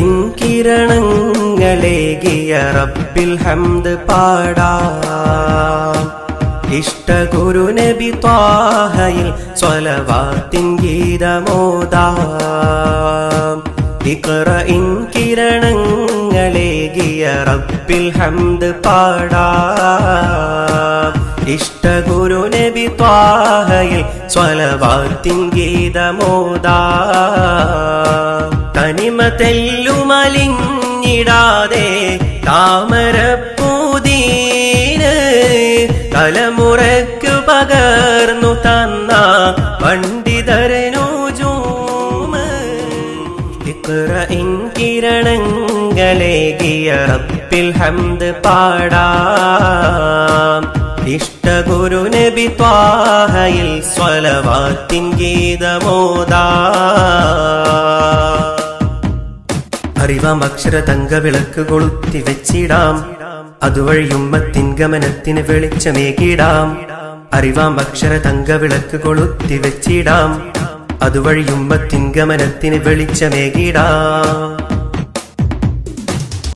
In കിരണങ്ങളേകിയ റബ്ബിൽ ഹംദ് പാടാം. ഇഷ്ട ഗുരു നബി ത്വാഹയിൽ സ്വലവാത്തിൻ ഗീതമോദാം ഇൻ കിരണങ്ങളേകിയ റബ്ബിൽ ഹംദ് പാടാം. ഇഷ്ട ഗുരു നബി ത്വാഹയിൽ സ്വലവാത്തിൻ ഗീതമോദാം തനിമ തെല്ലുമലിഞ്ഞിടാതെ താമരപ്പൂതീന് തലമുറയ്ക്കു പകർന്നു തന്ന പണ്ഡിതരനൂജൂമ്. ഇക്റ ഇൻ കിരണങ്ങളേകിയ റബ്ബിൽ ഹംദ് പാടാം. ഇഷ്ട ഗുരു നബി ത്വാഹയിൽ സ്വലവാത്തിൻ ഗീതമോദാം. അറിവാം. അക്ഷര തങ്ക വിളക്ക് കൊളുത്തി വെച്ചിടാം. അതുവഴി ഉമ്മത്തിൻ ഗമനത്തിന് വെളിച്ചമേകിടാം അറിവാം അക്ഷര തങ്ക വിളക്ക് കൊളുത്തി വെച്ചിടാം. അതുവഴി ഉമ്മത്തിൻ ഗമനത്തിന് വെളിച്ചമേകിടാം